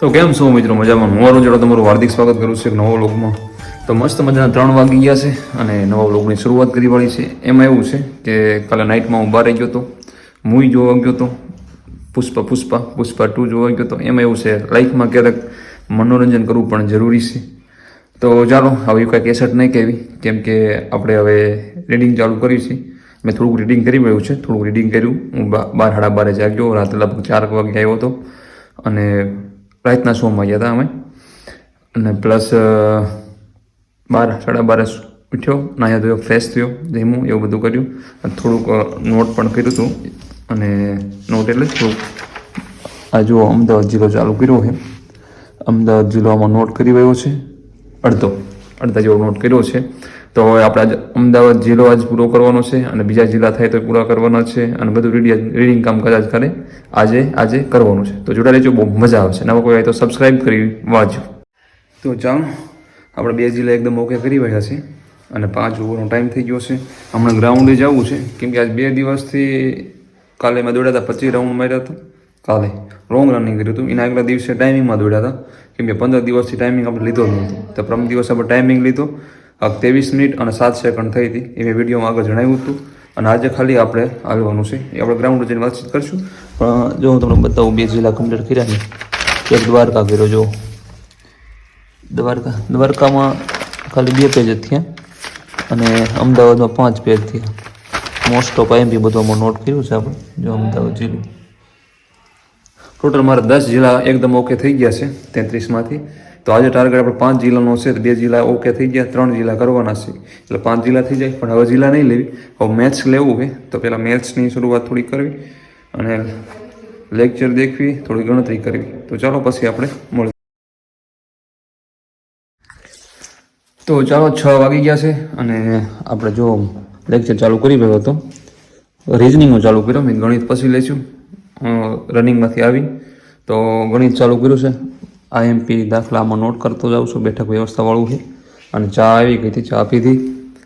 તો કેમ છો મિત્રો મજામાં? હું અરુણ જોડે તમારું હાર્દિક સ્વાગત કરું છું એક નવા વ્લોગમાં. તો મસ્ત મજાના ત્રણ વાગી ગયા છે અને નવા વ્લોગની શરૂઆત કરી વાળી છે. એમાં એવું છે કે કાલે નાઇટમાં હું બહાર ગયો હતો. મૂવી જોવા ગયો હતો. પુષ્પા પુષ્પા પુષ્પા ટુ જોવા ગયો હતો. એમાં એવું છે લાઈફમાં ક્યારેક મનોરંજન કરવું પણ જરૂરી છે. તો ચાલો, હવે કાંઈ કેસેટ નહીં કહેવી. કેમ કે આપણે હવે રીડિંગ ચાલુ કરી છે. મેં થોડુંક રીડિંગ કરી રહ્યું છે. થોડુંક રીડિંગ કર્યું. હું બાર, સાડા બારે જાગ્યો. રાતે લગભગ ચાર વાગે આવ્યો હતો. અને રાતના શોમાં ગયા હતા અમે. અને પ્લસ બાર, સાડા બાર ઉઠ્યો, નાહ્યા ધોયો, ફ્રેશ થયો, જમ્યું, એવું બધું કર્યું. અને થોડુંક નોટ પણ કર્યું હતું. અને નોટ એટલે થોડુંક. આ જુઓ, અમદાવાદ જિલ્લો ચાલુ કર્યો છે. અમદાવાદ જિલ્લામાં નોટ કરી રહ્યો છે. અડધો. અડધા જેવો નોટ કર્યો છે. તો આપણે અમદાવાદ જિલ્લો આજ પૂરો કરવાનો છે અને બીજા જિલ્લા થાય તો પૂરા કરવાના છે અને બધું રીડિંગ રીડિંગ કામ કદાચ કરે આજે આજે કરવાનું છે. તો જોડા રહેજો, બહુ મજા આવશે. નવા કોઈ હોય તો સબસ્ક્રાઈબ કરી વાંચો તો ચાલો, આપણે બે જિલ્લા એકદમ ઓકે કરી રહ્યા છે અને પાંચ ઓવરનો ટાઈમ થઈ ગયો છે. હમણાં ગ્રાઉન્ડે જવું છે. કેમ કે આજ બે દિવસથી કાલે મેં દોડ્યા હતા, પચીસ રાઉન્ડ માર્યા હતા. કાલે લોંગ રનિંગ કર્યું હતું. એના આગલા દિવસે ટાઈમિંગમાં દોડ્યા હતા. કેમ કે પંદર દિવસથી ટાઈમિંગ આપણે લીધો નહોતો. તો પ્રથમ દિવસ આપણે ટાઈમિંગ લીધો. ત્રેવીસ મિનિટ અને સાત સેકન્ડ થઈ હતી. એ મેં વિડીયોમાં આગળ જણાવ્યું હતું. અને આજે ખાલી આપણે આવવાનું છે. એ આપણે ગ્રાઉન્ડ જઈને વાતચીત કરીશું. પણ જો હું તમને બતાવું, બે જિલ્લા કમ્પ્લીટ કર્યા ને એક દ્વારકા કર્યો. જો દ્વારકા, દ્વારકામાં ખાલી બે પેજ થયા. અને અમદાવાદમાં પાંચ પેજ થયા. મોસ્ટ ઓફ આઈએમપી બધું નોટ કર્યું છે આપણે. જો અમદાવાદ જિલ્લો. ટોટલ મારા દસ જિલ્લા એકદમ ઓકે થઈ ગયા છે, તેત્રીસમાંથી. તો આજે ટાર્ગેટ આપણે પાંચ જિલ્લાનો છે બે જિલ્લા ઓકે થઈ ગયા, ત્રણ જિલ્લા કરવાના છે. એટલે પાંચ જિલ્લા થઈ જાય, પણ હવે જિલ્લા નહીં લેવી. હવે મેથ્સ લેવું છે. તો પહેલાં મેથ્સની શરૂઆત થોડી કરવી અને લેક્ચર દેખવી, થોડી ગણતરી કરવી. તો ચાલો પછી આપણે મળીએ. તો ચાલો છ વાગી ગયા છે અને આપણે જો લેક્ચર ચાલુ કરી રહ્યો હતો રિઝનિંગનું ચાલુ કર્યો. મેં ગણિત પછી લઈશું. રનિંગમાંથી આવી. તો ગણિત ચાલુ કર્યું છે. આઈએમપી દાખલામાં નોટ કરતો જાઉં છું. બેઠક વ્યવસ્થાવાળું છે. અને ચા આવી ગઈ હતી. ચા પીધી.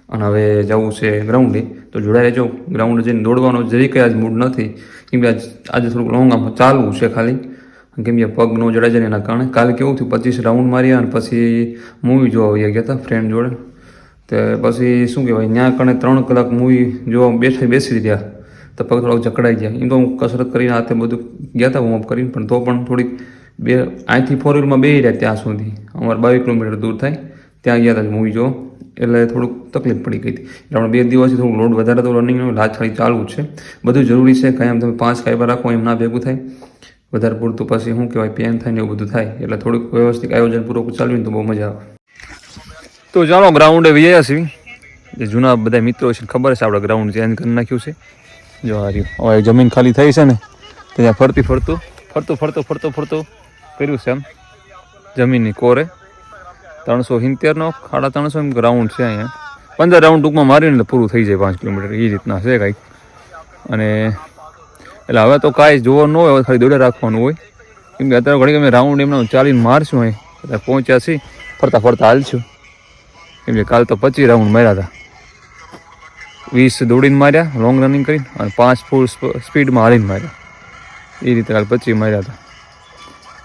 અને હવે જવું છે ગ્રાઉન્ડે. તો જોડાઈ રહેજો. ગ્રાઉન્ડે જઈને દોડવાનો જરી કંઈ આજ મૂડ નથી. કેમ કે આજ, આજે થોડુંક લોંગ આમ ચાલવું છે ખાલી. કેમ કે પગ ન જડાઈ જાય એના કારણે. કાલે કેવું થયું? પચીસ રાઉન્ડ માર્યા અને પછી મૂવી જોવા વયા ગયા હતા ફ્રેન્ડ જોડે. તે પછી શું કહેવાય? ત્યાં કણે ત્રણ કલાક મૂવી જોવા બેઠા બેસી રહ્યા. તો પગ થોડોક જકડાઈ ગયા. એમ તો હું કસરત કરીને હાથે બધું ગયા હતા વોર્મઅપ કરીને. પણ તો પણ થોડીક બે અહીંથી ફોર વ્હીલમાં બે રહ્યા ત્યાં સુધી. અમારે બાવીસ કિલોમીટર દૂર થાય. ત્યાં ગયા હતા મૂવી જો એટલે થોડુંક તકલીફ પડી ગઈ હતી. એટલે આપણે બે દિવસથી થોડુંક લોડ વધારે તો રનિંગ લાજ ખાલી ચાલુ છે. બધું જરૂરી છે. કાંઈ આમ તમે પાંચ કાંઈ રાખો, એમ ના ભેગું થાય. વધારે પૂરતું પછી શું કહેવાય પેન થાય ને એવું બધું થાય. એટલે થોડુંક વ્યવસ્થિત આયોજન પૂર્વક ચાલ્યું તો બહુ મજા આવે. તો ચાલો ગ્રાઉન્ડે વિજયા છીએ. જે જૂના બધા મિત્રો છે, ખબર છે, આપણે ગ્રાઉન્ડ ચેન્જ કરી નાખ્યું છે. જો આ હવે જમીન ખાલી થઈ છે ને ત્યાં ફરતી ફરતું ફરતું ફરતું ફરતું ફરતું. કર્યું છે એમ. જમીનની કોરે. ત્રણસો સિત્તેરનો સાડા ત્રણસો એમ ગ્રાઉન્ડ છે અહીંયા. પંદર રાઉન્ડ ટૂંકમાં મારીને એટલે પૂરું થઈ જાય પાંચ કિલોમીટર. એ રીતના છે કાંઈક. અને એટલે હવે તો કાંઈ જોવાનું ન હોય ખાલી દોડે રાખવાનું હોય. કેમ કે અત્યારે ઘણી અમે રાઉન્ડ એમના ચાલીને મારશું અહીં. અત્યારે પહોંચ્યા છીએ. ફરતા ફરતા હાલશું. કેમ કે કાલ તો પચીસ રાઉન્ડ માર્યા હતા. વીસ દોડીને માર્યા લોંગ રનિંગ કરીને, અને પાંચ ફૂલ સ્પીડમાં હાલીને માર્યા. એ રીતે કાલ પચીસ માર્યા હતા.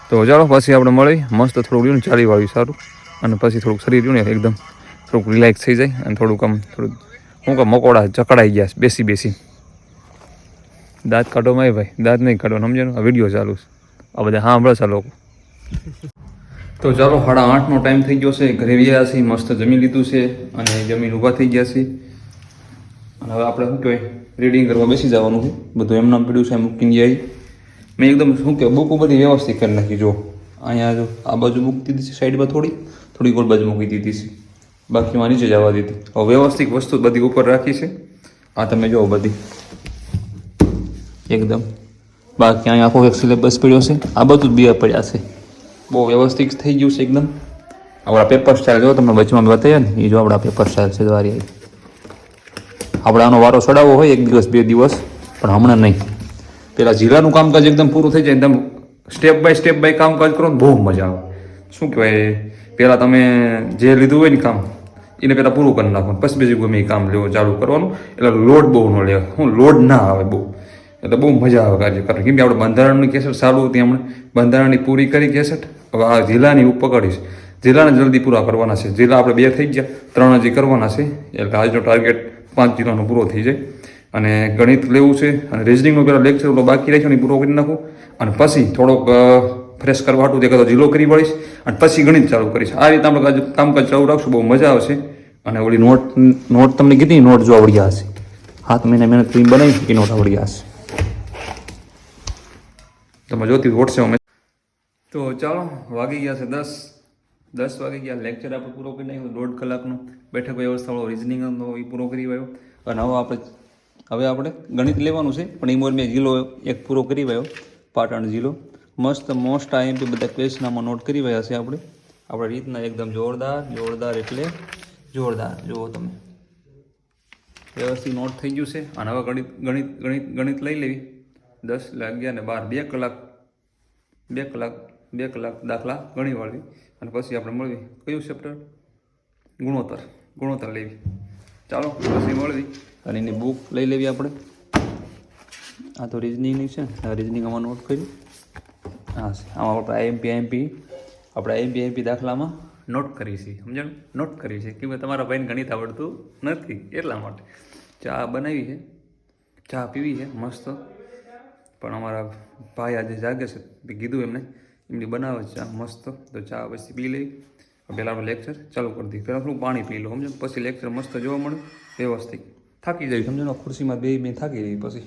તો ચાલો, પછી આપણે મળી. મસ્ત થોડુંક રહ્યું ચાલી વાળ્યું, સારું. અને પછી થોડુંક શરીર રહ્યું ને, એકદમ થોડુંક રિલેક્સ થઈ જાય અને થોડુંક આમ થોડુંક, શું કે મકોડા ચકડાઈ ગયા બેસી બેસી. દાંત કાઢો માય ભાઈ, દાંત નહીં કાઢો સમજે આ વીડિયો ચાલુ આ બધા હા છે ચાલો તો ચાલો, સાડા આઠનો ટાઈમ થઈ ગયો છે, ઘરે ગયા છીએ, મસ્ત જમી લીધું છે અને જમીન ઊભા થઈ ગયા છે અને હવે આપણે શું કહેવાય રીડિંગ કરવા બેસી જવાનું છે. બધું એમનામ પીડ્યું છે, મૂકીને જાય મેં એકદમ શું કહેવાય બુક બધી વ્યવસ્થિત કરી નાખી, જો. અહીંયા જો, આ બાજુ મૂકી દીધી છે સાઈડમાં થોડી. થોડી ગોળ બાજુ મૂકી દીધી છે. બાકીમાં નીચે જવા દીધી. હવે વ્યવસ્થિત વસ્તુ બધી ઉપર રાખી છે. આ તમે જુઓ બધી. એકદમ. બાકી અહીંયા આખો એક સિલેબસ પડ્યો છે. આ બધું બે પડ્યા છે. બહુ વ્યવસ્થિત થઈ ગયું છે એકદમ. આપણા પેપર સ્ટાઇલ જો તમને વચમાં બતાવ્યા ને, એ જો આપણા પેપર સ્ટાઇલ છે દ્વારી આપણે આનો વારો ચડાવવો હોય એક દિવસ, બે દિવસ, પણ હમણાં નહીં. પેલા જિલ્લાનું કામકાજ એકદમ પૂરું થઈ જાય એકદમ સ્ટેપ બાય સ્ટેપ બાય કામકાજ કરો ને બહુ મજા આવે. શું કહેવાય? પહેલાં તમે જે લીધું હોય ને કામ, એને પહેલાં પૂરું કરી નાખવાનું. પછી બીજું ગમે એ કામ લેવું, ચાલુ કરવાનું. એટલે લોડ બહુ ન લે હું લોડ ના આવે બહુ. એટલે બહુ મજા આવે કાર્ય કરે કેમ કે આપણે બંધારણની કેસેટ સારું હતી હમણાં. બંધારણની પૂરી કરી કેસેટ હવે આ જિલ્લાની હું પકડીશ જિલ્લાને જલ્દી પૂરા કરવાના છે. જિલ્લા આપણે બે થઈ ગયા. ત્રણ હજી કરવાના છે. એટલે આજનો ટાર્ગેટ પાંચ જિલ્લાનો પૂરો થઈ જાય. અને ગણિત લેવું છે, અને રિઝનિંગનો પેલો લેક્ચર બાકી રાખ્યો ને એ પૂરો કરી નાખું. અને પછી થોડોક ફ્રેશ કરવા હતું તે કદાચ ઝીલો કરી વળીશ. અને પછી ગણિત ચાલુ કરીશ. આ રીતે આપણે કાજ- કામકાજ ચાલુ રાખશું, બહુ મજા આવશે. અને ઓલી નોટ નોટ તમને કીધી નોટ જો આવડી હશે. હાથ મહિને મહેનત કરીને બનાવી એ નોટ આવડી હશે. તમે જોતી વોટ્સએપ અમે તો ચાલો, વાગી ગયા છે દસ. દસ વાગી ગયા લેક્ચર આપણે પૂરો કરી નાખ્યો, દોઢ કલાકનો બેઠક વ્યવસ્થાવાળો રિઝનિંગનો એ પૂરો કરી આવ્યો અને હવે આપણે હવે આપણે ગણિત લેવાનું છે, પણ એ મોર મેં જિલ્લો એક પૂરો કરી વાયો, પાટણ જિલ્લો મસ્ત મોસ્ટ આઈએમપી બધા ક્વેશ્ચનામાં નોટ કરી રહ્યા છે આપણે. આપણે રીતના એકદમ જોરદાર જોરદાર એટલે જોરદાર. જુઓ તમે. વ્યવસ્થિત નોટ થઈ ગયું છે. અને હવે ગણિત ગણિત ગણિત ગણિત લઈ લેવી. દસ અગિયાર ને બાર. બે કલાક બે કલાક બે કલાક દાખલા ગણી વાળવી. અને પછી આપણે મળવી. કયું ચેપ્ટર ગુણોત્તર. ગુણોત્તર લેવી. ચાલો, પછી મળવી અને એની બુક લઈ લેવી આપણે. આ તો રિઝનિંગની છે. આ રિઝનિંગ આમાં નોટ કરી હા આમાં આપણે આઈએમપી આઈએમપી આપણે આઈએમપી આઈએમપી દાખલામાં નોટ કરી છે સમજણ? નોટ કરી છે કે તમારા ભાઈને ગણિત આવડતું નથી એટલા માટે. ચા બનાવી છે. ચા પીવી છે, મસ્ત. પણ અમારા ભાઈ આજે જાગે છે. કીધું એમને, એમની બનાવે છે ચા, મસ્ત. તો ચા પછી પી લઈ. પહેલાં આપણે લેક્ચર ચાલુ કરી દઈએ. પહેલાં થોડું પાણી પી લો સમજો પછી લેક્ચર મસ્ત જોવા મળે વ્યવસ્થિત. થાકી જાય સમજો ખુરશીમાં બે બે થાકી જાય પછી.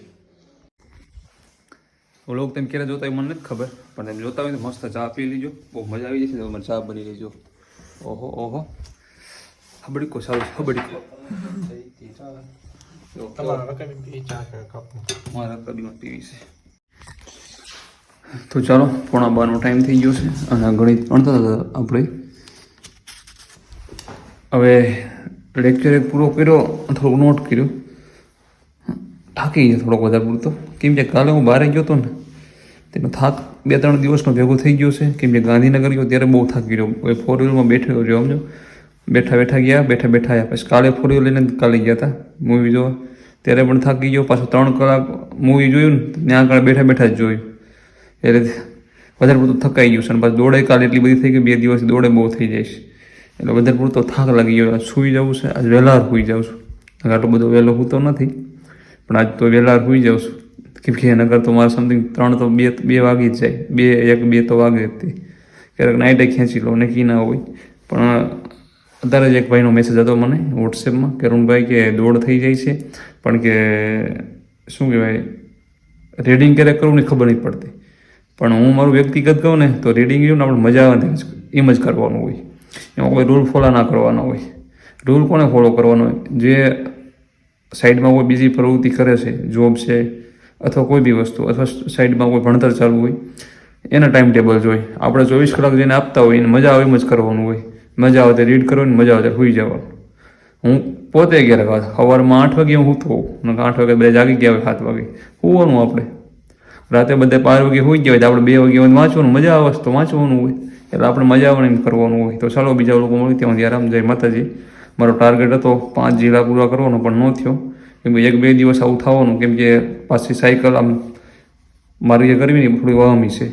લોકો તેમ ક્યારે જોતા હોય મને નથી ખબર પણ તમે જોતા હોય તો મસ્ત ચા પી લીજો. બહુ મજા આવી જશે તો ચા બની લેજો ઓહો ઓહો. હબડીકો સારું હબડીકો. જો, તમારા રકમ એ ચા કે કપનું મારા કદીમાં પીવી તો ચાલો પોણા બારનો ટાઈમ થઈ ગયો છે અને ગણિત ભણતા હતા આપણે. હવે લેક્ચર એક પૂરો કર્યો થોડોક નોટ કર્યો. થાકી ગયો થોડોક વધારે પૂરતો કેમ કે કાલે હું બહાર ગયો હતો ને, તેનો થાક બે ત્રણ દિવસનો ભેગો થઈ ગયો છે. કેમ કે ગાંધીનગર ગયો ત્યારે બહુ થાકી ગયો. ફોર વ્હીલમાં બેઠો રહ્યો, સમજો? બેઠા બેઠા ગયા, બેઠા બેઠા આવ્યા પછી કાલે ફોર વ્હીલ લઈને કાલે ગયા હતા મૂવી જોવા. ત્યારે પણ થાકી ગયો. પાછું ત્રણ કલાક મૂવી જોયું ને ત્યાં આગળ બેઠા બેઠા જ જોયું. એટલે વધારે પૂરતું થકાઈ ગયું છે. અને પાછું દોડે કાલે એટલી બધી થઈ ગઈ, બે દિવસ દોડે બહુ થઈ જાય છે. એટલે વધારે પૂરતો થાક લાગી ગયો. સૂઈ જવું છે. આજ વહેલા સૂઈ જાઉં છું. આટલો બધો વહેલો સૂતો નથી. પણ આજ તો વહેલા સૂઈ જાઉં છું. કેમ કે નગર તો મારે સમથિંગ ત્રણ તો બે બે વાગી જ જાય. બે, એક, બે તો વાગે હતી ક્યારેક નાઇટે ખેંચી લો નક્કી ના હોય. પણ અત્યારે જ એક ભાઈનો મેસેજ હતો મને વોટ્સએપમાં કે અરુણભાઈ કે દોડ થઈ જાય છે. પણ કે શું કહેવાય રીડિંગ ક્યારેક કરવું ને ખબર નહીં પડતી. પણ હું મારું વ્યક્તિગત કહું ને તો રીડિંગ ને આપણે મજા આવે એમ જ કરવાનું હોય. એમાં કોઈ રૂલ ફોલો ના કરવાનો હોય. રૂલ કોને ફોલો કરવાનો? હોય જે સાઈડમાં કોઈ બીજી પ્રવૃત્તિ કરે છે જોબ છે, અથવા કોઈ બી વસ્તુ, અથવા સાઈડમાં કોઈ ભણતર ચાલુ હોય, એના ટાઈમ ટેબલ જોઈએ આપણે ચોવીસ કલાક જેને આપતા હોય એને મજા આવે એમ જ કરવાનું હોય. મજા આવે તે રીડ કરવાની મજા આવે સુઈ જવાનું. હું પોતે ક્યારેક સવારમાં આઠ વાગે હું સૂતો હોઉં આઠ વાગે બધા જાગી ગયા હોય સાત વાગે. હોવાનું આપણે. રાતે બધા બાર વાગે હોઈ ગયા હોય તો આપણે બે વાગે વાંચવાનું, મજા આવે તો વાંચવાનું હોય. એટલે આપણે મજા આવે એમ કરવાનું હોય. તો ચાલો બીજા લોકો મળી ત્યાં સુધી આરામ જાય. માતાજી, મારો ટાર્ગેટ હતો પાંચ જિલ્લા પૂરા કરવાનો પણ ન થયો. કેમ કે એક બે દિવસ આવું થવાનું. કેમ કે પાછી સાયકલ આમ મારી જે કરવી ને થોડી વહમી છે.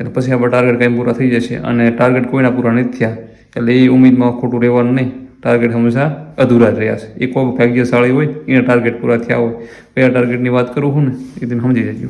એટલે પછી આપણા ટાર્ગેટ કાંઈ પૂરા થઈ જશે. અને ટાર્ગેટ કોઈના પૂરા નથી થયા. એટલે એ ઉમેદમાં ખોટું રહેવાનું નહીં. ટાર્ગેટ હંમેશા અધૂરા જ રહ્યા છે. એ કોઈ ભાગ્યશાળી હોય, એના ટાર્ગેટ પૂરા થયા હોય. કયા ટાર્ગેટની વાત કરું હું ને, એ તમે સમજી જજો.